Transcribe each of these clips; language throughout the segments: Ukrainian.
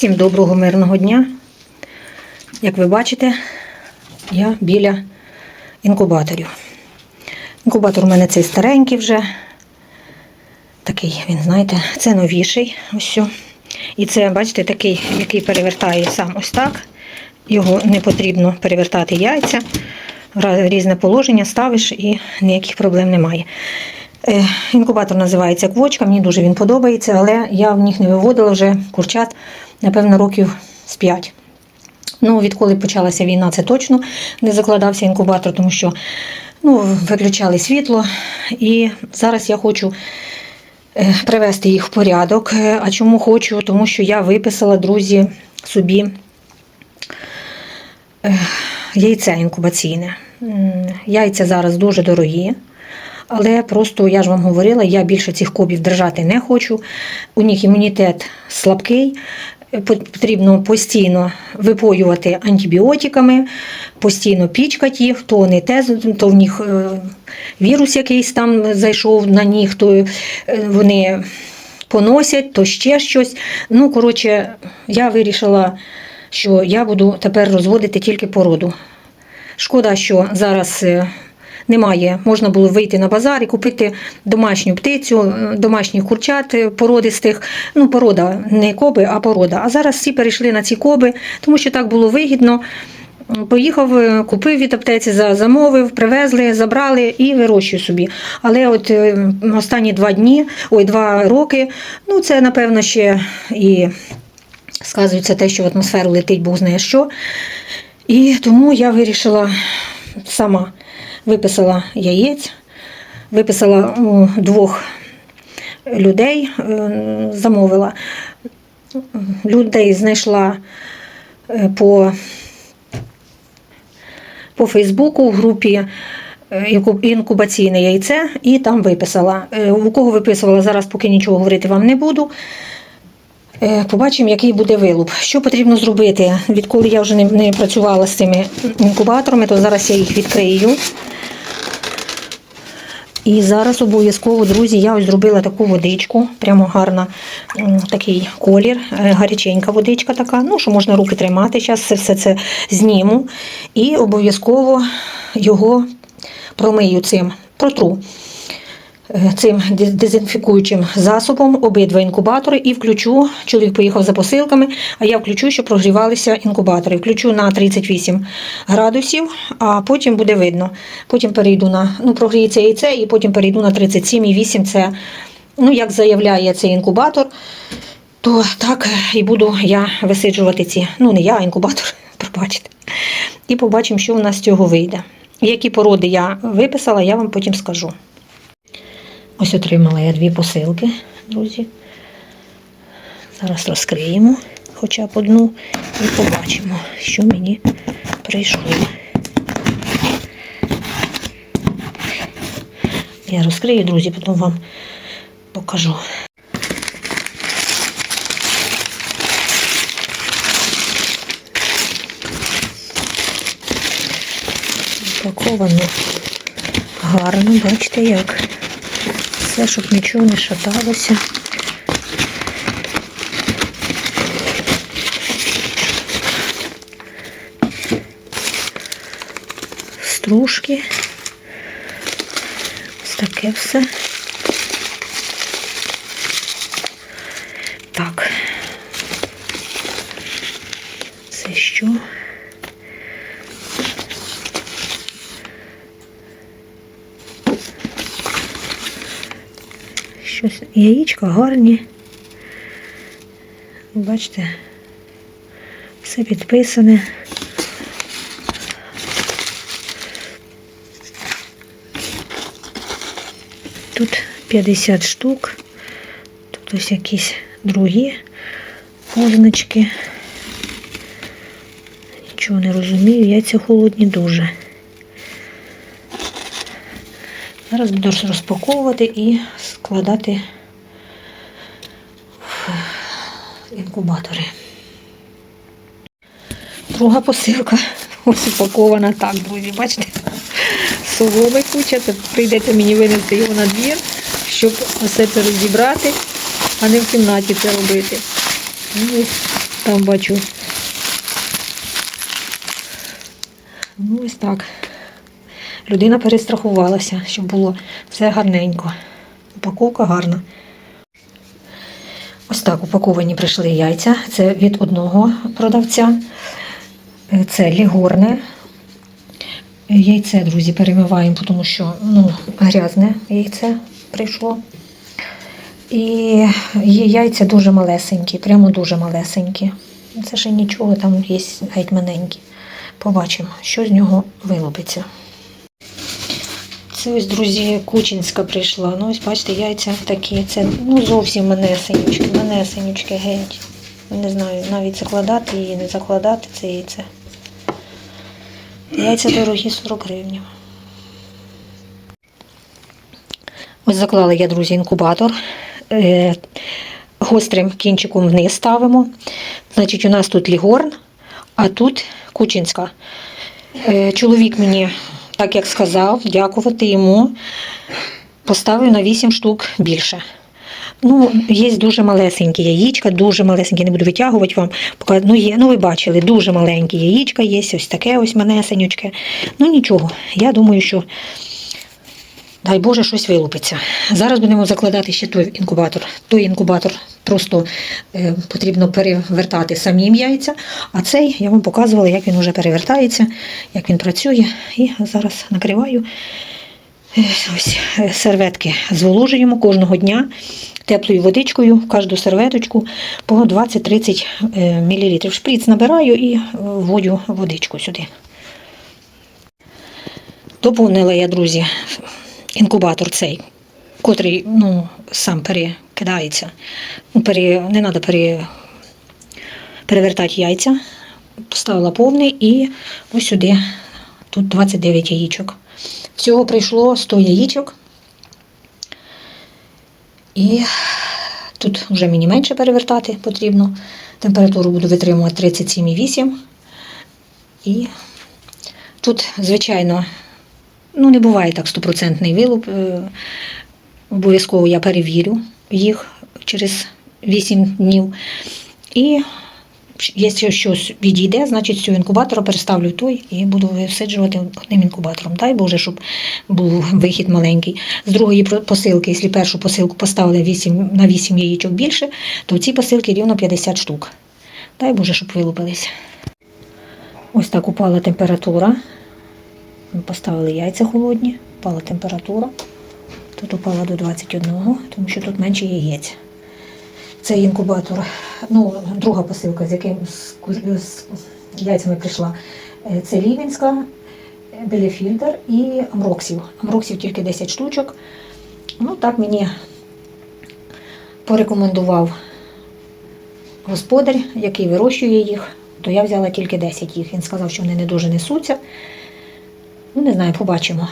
Всім доброго мирного дня. Як ви бачите, я біля інкубаторів. Інкубатор у мене цей старенький вже. Такий, він, знаєте, це новіший. Ось що. І це, бачите, такий, який перевертає сам ось так. Його не потрібно перевертати яйця. Різне положення ставиш і ніяких проблем немає. Е, Інкубатор називається квочка, мені дуже він подобається, але я в них не виводила вже курчат, напевно, років з 5. Ну, відколи почалася війна, це точно не закладався інкубатор, тому що ну, виключали світло. І зараз я хочу е, привести їх в порядок. Е, А чому хочу? Тому що я виписала, друзі, собі е, яйце інкубаційне. Яйця зараз дуже дорогі. Але просто я ж вам говорила, я більше цих кобів держати не хочу. У них імунітет слабкий. Потрібно постійно випоювати антибіотиками, постійно пічкати їх, то не те, то в них е, вірус якийсь там зайшов на них, то е, вони поносять, то ще щось. Ну, коротше, я вирішила, що я буду тепер розводити тільки породу. Шкода, що зараз е, немає. Можна було вийти на базар і купити домашню птицю, е, домашніх курчат породистих. Ну, порода, не коби, а порода. А зараз всі перейшли на ці коби, тому що так було вигідно. Поїхав, е, купив від аптеці, замовив, привезли, забрали і вирощую собі. Але от е, останні два дні, ой, два роки, ну це напевно ще і сказується те, що в атмосферу летить Бог знає що. І тому я вирішила сама виписала яєць, виписала двох людей, е, замовила. Людей знайшла е, по, по Фейсбуку в групі е, інкубаційне яйце і там виписала. У кого виписувала, зараз поки нічого говорити вам не буду. Е, Побачимо, який буде вилуп. Що потрібно зробити? Відколи я вже не, не працювала з цими інкубаторами, то зараз я їх відкрию. І зараз обов'язково, друзі, я ось зробила таку водичку, прямо гарна, такий колір, е, гаряченька водичка така, ну, що можна руки тримати. Зараз все, все це зніму. І обов'язково його промию цим, протру цим дезінфікуючим засобом обидва інкубатори і включу. Чоловік поїхав за посилками, а я включу, щоб прогрівалися інкубатори. Включу на 38 градусів, а потім буде видно. Потім перейду на ну, прогріється яйце, і потім перейду на 37,8. Це, ну, як заявляє цей інкубатор, то так і буду я висиджувати ці. Ну, не я, а інкубатор, пробачте. І побачимо, що в нас з цього вийде. Які породи я виписала, я вам потім скажу. Ось отримала я дві посилки, друзі. Зараз розкриємо хоча б одну і побачимо, що мені прийшло. Я розкрию, друзі, потім вам покажу. Упаковано гарно, бачите як. Все, щоб нічого не шаталося. Стружки. Ось таке все. Так. Це що? Щось яєчка гарні. Бачите, все підписане. Тут 50 штук, тут ось якісь другі позначки. Нічого не розумію, яйця холодні дуже. Зараз буду розпаковувати і складати в інкубатори. Друга посилка ось упакована так, друзі, бачите? Соломи куча, це прийдеться мені винести його на двір, щоб все це розібрати, а не в кімнаті це робити. Ну, там бачу. Ну, ось так. Людина перестрахувалася, щоб було все гарненько. Упаковка гарна. Ось так упаковані прийшли яйця. Це від одного продавця. Це лігорне. Яйце, друзі, перемиваємо, тому що ну, грязне яйце прийшло. І є яйця дуже малесенькі, прямо дуже малесенькі. Це ще нічого, там є геть маленькі. Побачимо, що з нього вилупиться. Це ось, друзі, Кучинська прийшла. Ну, ось бачите, яйця такі. Це ну, зовсім манесенючки, манесенючки геть. Не знаю, навіть закладати її, не закладати це яйце. Яйця дорогі 40 гривень. Ось заклала я, друзі, інкубатор. Е, Гострим кінчиком вниз ставимо. Значить, у нас тут лігорн, а тут кучинська. Е, Чоловік мені, так як сказав, дякувати йому, поставив на 8 штук більше. Ну, є дуже малесенькі яєчка, дуже малесенькі, не буду витягувати вам. Ну, є, ну ви бачили, дуже маленькі яєчка є, ось таке ось манесенючке. Ну нічого, я думаю, що дай Боже, щось вилупиться. Зараз будемо закладати ще той інкубатор. Той інкубатор просто е, потрібно перевертати самим яйця, а цей я вам показувала, як він вже перевертається, як він працює. І зараз накриваю е, ось е, серветки зволожуємо кожного дня теплою водичкою в кожну серветочку по 20-30 е, мл. Шприц набираю і вводю водичку сюди. Доповнила я, друзі, інкубатор цей, котрий ну, сам перекидається. Ну, пере, не треба пере, перевертати яйця. Поставила повний і ось сюди. Тут 29 яєчок. Всього прийшло 100 яєчок. І тут вже мені менше перевертати потрібно. Температуру буду витримувати 37,8. І тут, звичайно, ну, не буває так стопроцентний вилуп. Е, Обов'язково я перевірю їх через 8 днів. І якщо щось відійде, значить з цього інкубатора переставлю той і буду висиджувати одним інкубатором. Дай Боже, щоб був вихід маленький. З другої посилки, якщо першу посилку поставили 8, на 8 яєчок більше, то в цій посилці рівно 50 штук. Дай Боже, щоб вилупились. Ось так упала температура. Ми поставили яйця холодні, впала температура. Тут упала до 21, тому що тут менше яєць. Цей інкубатор, ну, друга посилка, з яким з, яйцями прийшла. е, Це Лівінська, е, Белефільтр і Амроксів. Амроксів тільки 10 штучок. Ну, так мені порекомендував господар, який вирощує їх, то я взяла тільки 10 їх. Він сказав, що вони не дуже несуться. Ну, не знаю, побачимо.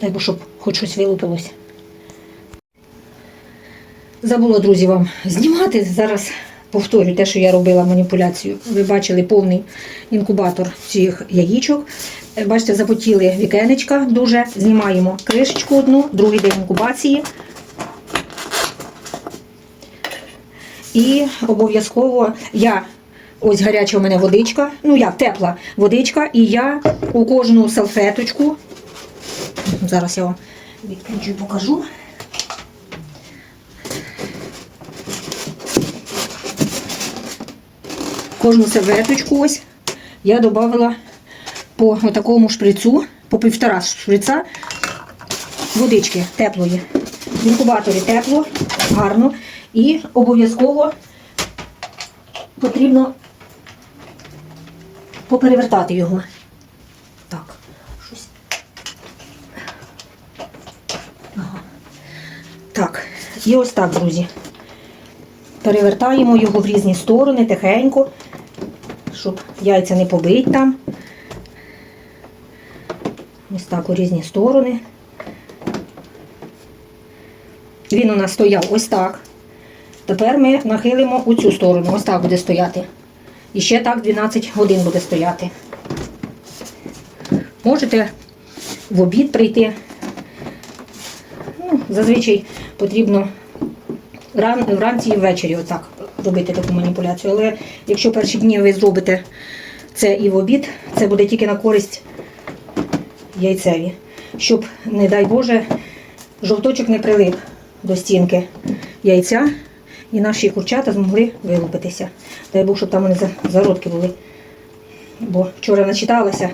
Дай Бог, щоб хоч щось вилупилось. Забула, друзі, вам знімати. Зараз повторю те, що я робила маніпуляцію. Ви бачили повний інкубатор цих яєчок. Е, Бачите, запотіли вікенечка дуже. Знімаємо кришечку одну, другий день інкубації. І обов'язково я. Ось гаряча у мене водичка, ну як тепла водичка, і я у кожну салфеточку. Зараз я вам відключу і покажу. Кожну серветочку ось я додала по такому шприцу, по півтора шприца водички теплої. В інкубаторі тепло, гарно. І обов'язково потрібно поперевертати його. Так, щось. Ага. Так, і ось так, друзі. Перевертаємо його в різні сторони тихенько, щоб яйця не побить там. Ось так у різні сторони. Він у нас стояв ось так. Тепер ми нахилимо у цю сторону. Ось так буде стояти. І ще так 12 годин буде стояти. Можете в обід прийти. Ну, зазвичай потрібно ран, вранці і ввечері отак робити таку маніпуляцію. Але якщо перші дні ви зробите це і в обід, це буде тільки на користь яйцеві. Щоб, не дай Боже, жовточок не прилип до стінки яйця і наші курчата змогли вилупитися. Дай Бог, щоб там вони зародки були. Бо вчора начиталася,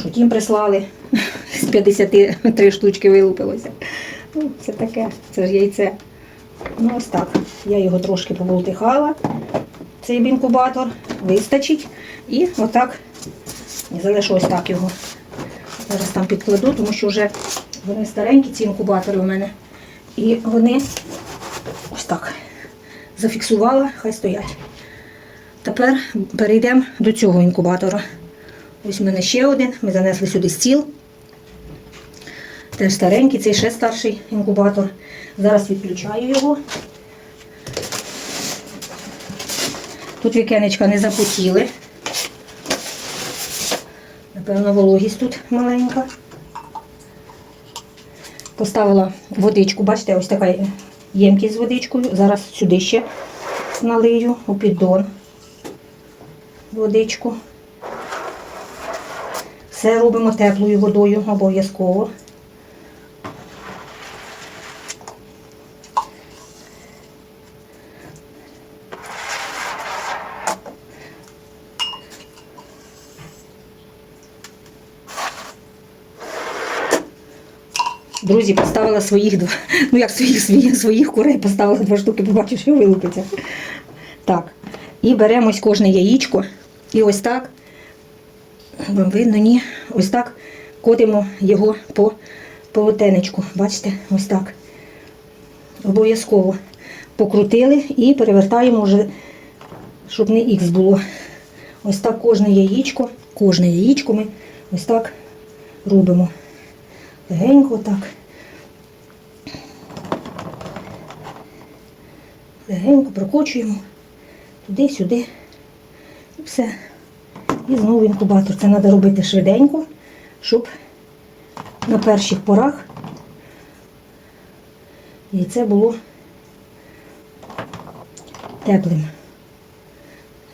що тім прислали, з 53 штучки вилупилося. Ну, це таке, це ж яйце. Ну, ось так. Я його трошки поболтихала, цей інкубатор, вистачить. І отак і залишу ось так його. Зараз там підкладу, тому що вже вони старенькі, ці інкубатори у мене. І вони зафіксувала, хай стоять. Тепер перейдемо до цього інкубатора. Ось у мене ще один. Ми занесли сюди стіл. Теж старенький, цей ще старший інкубатор. Зараз відключаю його. Тут вікенечка не запотіли. Напевно, вологість тут маленька. Поставила водичку, бачите, ось така ємкість з водичкою. Зараз сюди ще налию у піддон водичку. Все робимо теплою водою обов'язково. Друзі, поставила своїх два, ну як своїх своїх, своїх курей поставила два штуки, побачу, що вилупиться. Так. І беремо ось кожне яєчко. І ось так, вам видно, ні, ось так котимо його по полотенечку. Бачите, ось так. Обов'язково покрутили і перевертаємо вже, щоб не ікс було. Ось так кожне яєчко, кожне яєчко ми ось так робимо. Легенько так. Легенько прокочуємо туди-сюди. І все. І знову інкубатор. Це треба робити швиденько, щоб на перших порах яйце було теплим.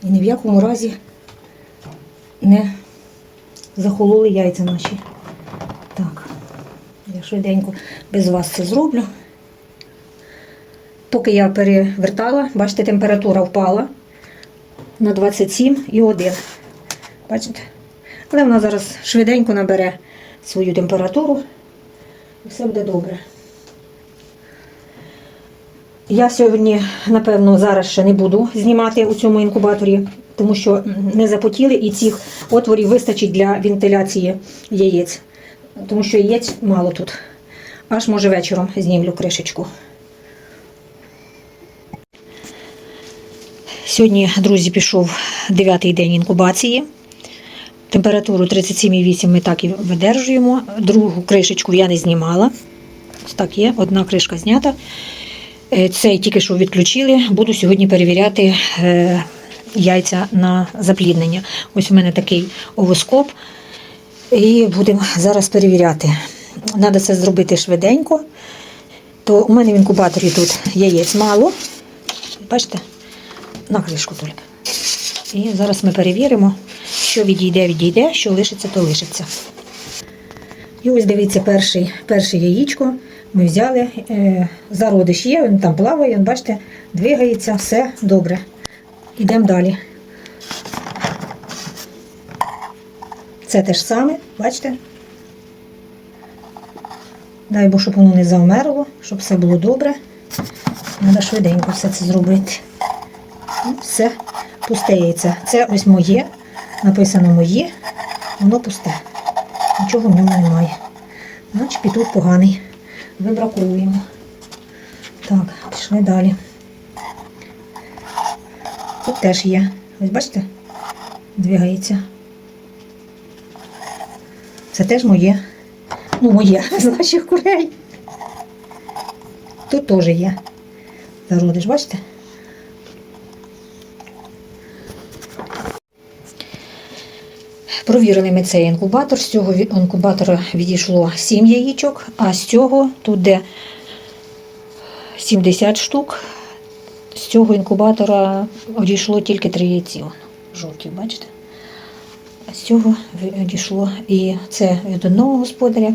І ні в якому разі не захололи яйця наші. Так, я швиденько без вас це зроблю. Поки я перевертала, бачите, температура впала на 27,1. Бачите? Але вона зараз швиденько набере свою температуру і все буде добре. Я сьогодні, напевно, зараз ще не буду знімати у цьому інкубаторі, тому що не запотіли і цих отворів вистачить для вентиляції яєць. Тому що яєць мало тут. Аж може вечором знімлю кришечку. Сьогодні, друзі, пішов дев'ятий день інкубації. Температуру 37,8 ми так і видержуємо. Другу кришечку я не знімала. Ось так є, одна кришка знята. Е, Цей тільки що відключили. Буду сьогодні перевіряти е, яйця на запліднення. Ось у мене такий овоскоп. І будемо зараз перевіряти. Треба це зробити швиденько. То у мене в інкубаторі тут яєць мало. Бачите? На кришку тільки. І зараз ми перевіримо, що відійде, відійде, що лишиться, то лишиться. І ось дивіться, перший, перше яєчко ми взяли. Е, зародиш є, він там плаває, він, бачите, двигається, все добре. Йдемо далі. Це те ж саме, бачите? Дай Бог, щоб воно не завмерло, щоб все було добре. Треба швиденько все це зробити. Все пусте яйце. Це ось моє, написано моє, воно пусте. Нічого в ньому немає. Значить, петух поганий. Вибраковуємо. Так, пішли далі. Тут теж є. Ось бачите? Двигається. Це теж моє. Ну, моє з наших курей. Тут теж є. Зародиш, бачите? Провірили ми цей інкубатор. З цього інкубатора відійшло 7 яєчок, а з цього тут де 70 штук, з цього інкубатора одійшло тільки три яйці. Жовті, бачите? З цього одійшло і це від одного господаря.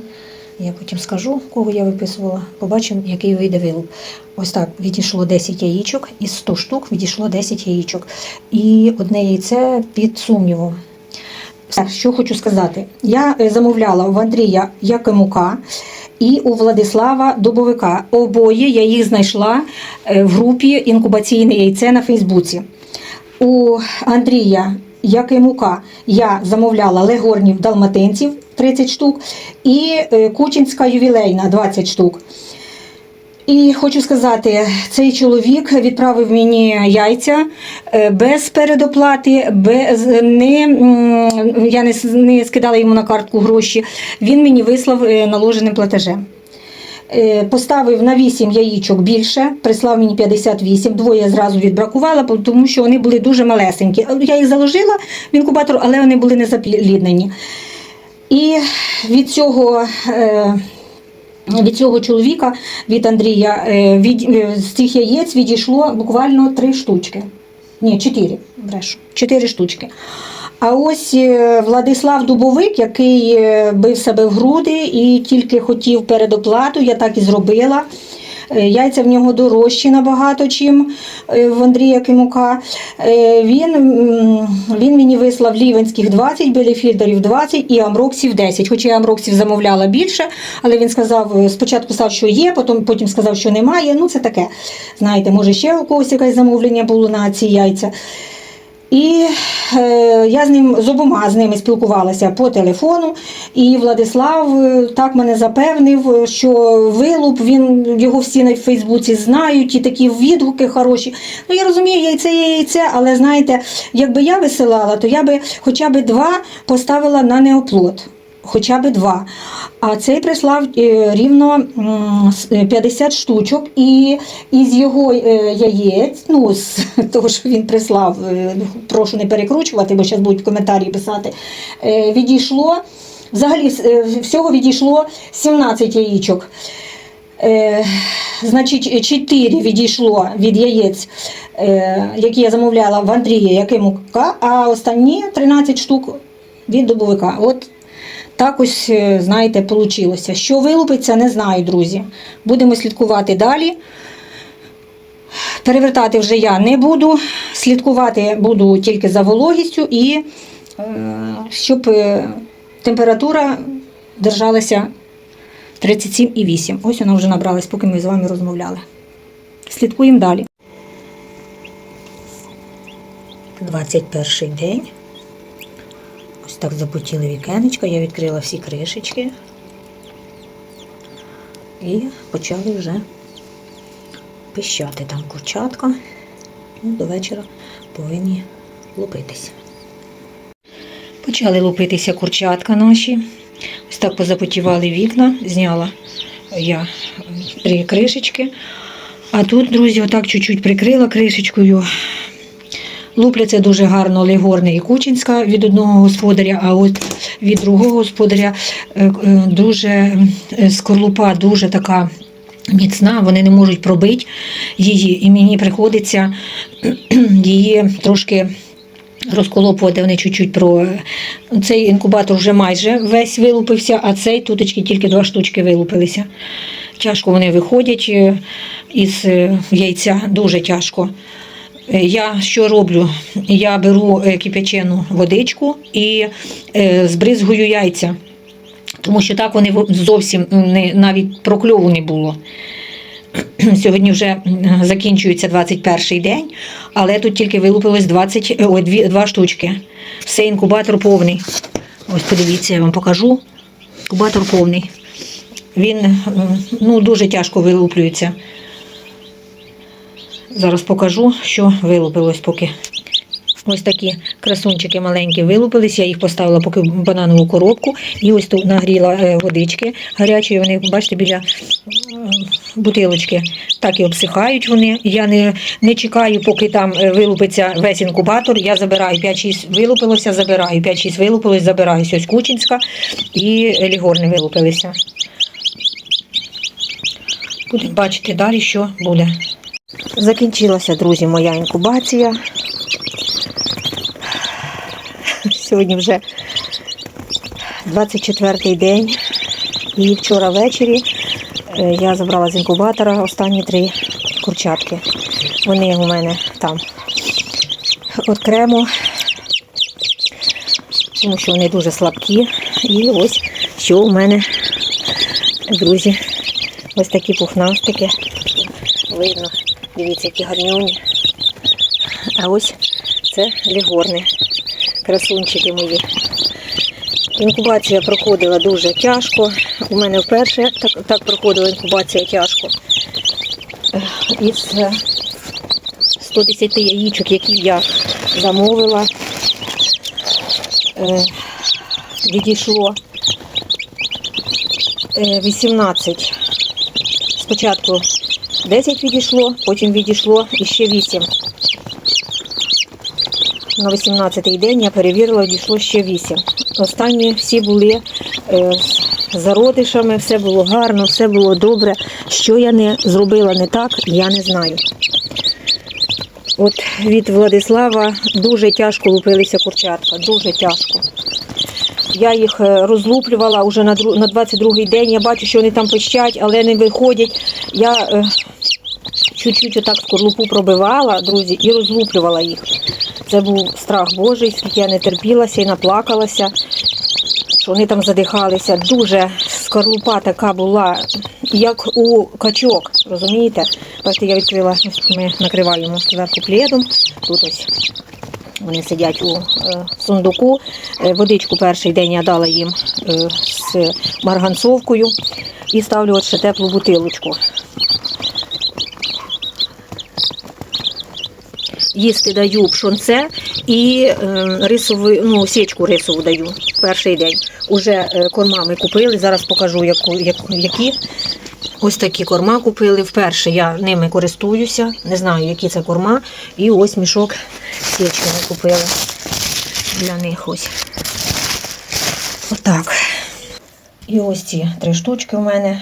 Я потім скажу, кого я виписувала. Побачимо, який вийде вилуп. Ось так відійшло 10 яєчок, із 100 штук відійшло 10 яєчок. І одне яйце під сумнівом. Все, Що хочу сказати, я е, замовляла в Андрія Якимука і у Владислава Дубовика. Обоє я їх знайшла е, в групі інкубаційне яйце на Фейсбуці. У Андрія Якимука я замовляла легорнів далматинців 30 штук і е, Кучинська ювілейна 20 штук. І хочу сказати, цей чоловік відправив мені яйця е, без передоплати, без не я не, не скидала йому на картку гроші. Він мені вислав е, наложеним платежем. Е, Поставив на 8 яїчок більше, прислав мені 58, двоє зразу відбракувала, тому що вони були дуже малесенькі. Я їх заложила в інкубатор, але вони були не запліднені. І від цього. Від цього чоловіка, від Андрія, е, від, е, з цих яєць відійшло буквально три штучки. Ні, чотири, брешу, чотири штучки. А ось е, Владислав Дубовик, який бив себе в груди і тільки хотів передоплату, я так і зробила. Е, Яйця в нього дорожчі набагато, чим е, в Андрія Кимука. Е, Він, він мені вислав лівенських 20, біліфільдерів 20 і амроксів 10. Хоча я амроксів замовляла більше, але він сказав, спочатку сказав, що є, потім, потім сказав, що немає. Ну, це таке. Знаєте, може ще у когось якесь замовлення було на ці яйця. І е, я з ним з обома з ними спілкувалася по телефону. І Владислав е, так мене запевнив, е, що вилуп він його всі на Фейсбуці знають, і такі відгуки хороші. Ну я розумію, яйце є яйце, але знаєте, якби я висилала, то я би хоча б два поставила на неоплод. Хоча б два. А цей прислав е, рівно м, с- е, 50 штучок, і із його е, яєць, ну з того, що він прислав, е, прошу не перекручувати, бо зараз будуть коментарі писати. Відійшло взагалі всього відійшло 17 яєчок. Е, значить, 4 відійшло від яєць, е, які я замовляла в Андрія Якимука, а останні 13 штук від добовика. От так ось, е, знаєте, вийшло. Що вилупиться, не знаю, друзі. Будемо слідкувати далі. Перевертати вже я не буду. Слідкувати буду тільки за вологістю і е, щоб е, температура держалася 37,8. Ось вона вже набралась, поки ми з вами розмовляли. Слідкуємо далі. 21 день. Так запотіли вікенечка, я відкрила всі кришечки і почали вже пищати там курчатка. Ну, до вечора повинні лупитися. Почали лупитися курчатка наші. Ось так позапотівали вікна, зняла я три кришечки. А тут, друзі, отак чуть-чуть прикрила кришечкою. Лупляться дуже гарно Легорне і Кучинська від одного господаря, а от від другого господаря е, е, дуже е, скорлупа дуже така міцна, вони не можуть пробити її, і мені приходиться її трошки розколопувати. Вони чуть-чуть про цей інкубатор вже майже весь вилупився, а цей туточки тільки два штучки вилупилися. Тяжко вони виходять із яйця, дуже тяжко. Я що роблю? Я беру е, кип'ячену водичку і е, збризгую яйця, тому що так вони зовсім не, навіть прокльову не було. Сьогодні вже закінчується 21 день, але тут тільки вилупилось 20, е, ой, дві, два штучки. Все, інкубатор повний. Ось подивіться, я вам покажу. Інкубатор повний. Він ну, дуже тяжко вилуплюється. Зараз покажу, що вилупилось поки. Ось такі красунчики маленькі вилупились. Я їх поставила поки в бананову коробку. І ось тут нагріла е, водички гарячої. Вони, бачите, біля е, бутилочки так і обсихають вони. Я не, не чекаю, поки там е, вилупиться весь інкубатор. Я забираю 5-6 вилупилося, забираю. 5-6 вилупилось, забираю. Ось Кучинська і Лігорни вилупилися. Будемо бачити далі, що буде. Закінчилася, друзі, моя інкубація. Сьогодні вже 24-й день. І вчора ввечері е, я забрала з інкубатора останні три курчатки. Вони у мене там окремо, тому що вони дуже слабкі. І ось що у мене, друзі, ось такі пухнастики. Видно, дивіться, які гарнюні. А ось це лігорни, красунчики мої. Інкубація проходила дуже тяжко. У мене вперше так, так проходила інкубація тяжко. Е, Із е, 110 яєчок, які я замовила, е, відійшло е, 18. Спочатку 10 відійшло, потім відійшло іще 8. На 18-й день я перевірила, відійшло ще 8. Останні всі були е, з зародишами, все було гарно, все було добре. Що я не зробила не так, я не знаю. От від Владислава дуже тяжко лупилися курчатка, дуже тяжко. Я їх е, розлуплювала вже на, 22-й день. Я бачу, що вони там пищать, але не виходять. Я е, чуть-чуть отак скорлупу пробивала, друзі, і розлуплювала їх. Це був страх Божий, скільки я не терпілася і наплакалася, що вони там задихалися. Дуже скорлупа така була, як у качок, розумієте? Бачите, я відкрила, ми накриваємо зверху пледом. Тут ось вони сидять у е, сундуку. Е, Водичку перший день я дала їм е, з марганцовкою і ставлю от ще теплу бутилочку. Їсти даю пшонце і е, рисову, ну, січку рисову даю перший день. Уже е, корма ми купили, зараз покажу, які. Ось такі корма купили. Вперше я ними користуюся, не знаю, які це корма. І ось мішок січки ми купили для них ось. Отак. І ось ці три штучки у мене.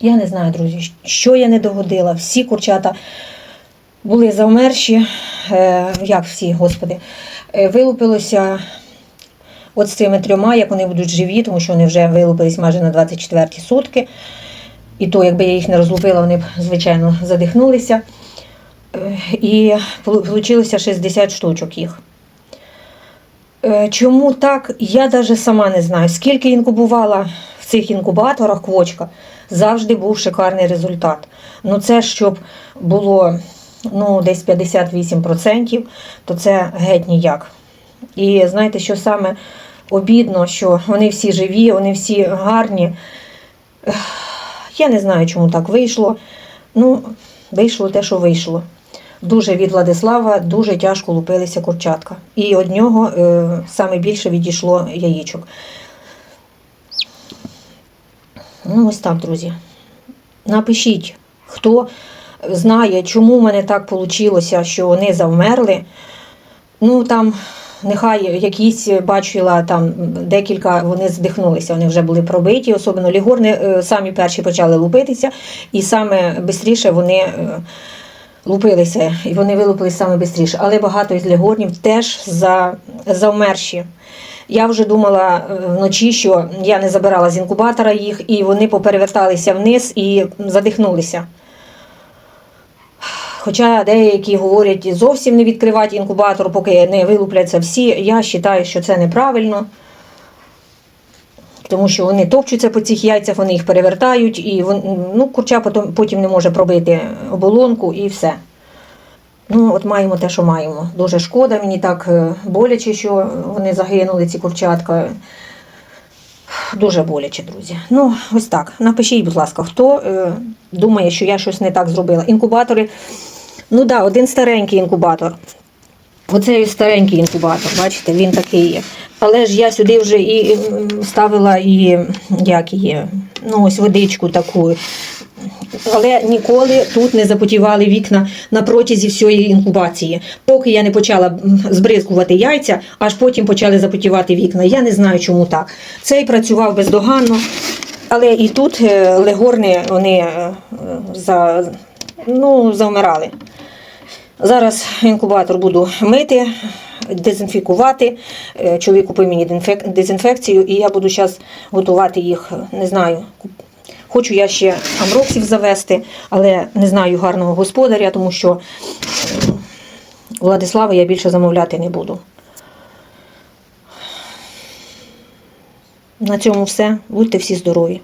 Я не знаю, друзі, що я не догодила. Всі курчата були завмерші, як всі, господи, Е, вилупилося от з цими трьома, як вони будуть живі, тому що вони вже вилупились майже на 24 сутки. І то, якби я їх не розлупила, вони б, звичайно, задихнулися. Е, І вийшло 60 штучок їх. Е, Чому так, я навіть сама не знаю. Скільки інкубувала в цих інкубаторах квочка, завжди був шикарний результат. Ну це щоб було ну, десь 58%, то це геть ніяк. І знаєте, що саме обідно, що вони всі живі, вони всі гарні. Я не знаю, чому так вийшло. Ну, вийшло те, що вийшло. Дуже від Владислава дуже тяжко лупилися курчатка. І від нього е, саме більше відійшло яєчок. Ну, ось так, друзі. Напишіть, хто знає, чому в мене так вийшло, що вони завмерли. Ну, там, нехай якісь бачила, там декілька вони здихнулися, вони вже були пробиті, особливо лігорни е, самі перші почали лупитися, і саме швидше вони. е, лупилися, і вони вилупились саме швидше. Але багато із легорнів теж за, завмерші. Я вже думала е, вночі, що я не забирала з інкубатора їх, і вони попереверталися вниз і задихнулися. Хоча деякі говорять зовсім не відкривати інкубатор, поки не вилупляться всі. Я вважаю, що це неправильно. Тому що вони топчуться по цих яйцях, вони їх перевертають, і ну, курча потім, потім не може пробити оболонку і все. Ну, от маємо те, що маємо. Дуже шкода, мені так е, боляче, що вони загинули, ці курчатка. Дуже боляче, друзі. Ну, ось так. Напишіть, будь ласка, хто е, думає, що я щось не так зробила. Інкубатори. Ну да, один старенький інкубатор. Оцей старенький інкубатор, бачите, він такий є. Але ж я сюди вже і ставила і як її, ну ось водичку таку. Але ніколи тут не запотівали вікна на протязі всієї інкубації. Поки я не почала збризкувати яйця, аж потім почали запотівати вікна. Я не знаю, чому так. Цей працював бездоганно, але і тут е, легорни вони е, за, ну, завмирали. Зараз інкубатор буду мити, дезінфікувати. Е, Чоловік купив мені дезінфекцію, і я буду зараз готувати їх, не знаю. Хочу я ще амроксів завести, але не знаю гарного господаря, тому що е, Владислава я більше замовляти не буду. На цьому все. Будьте всі здорові.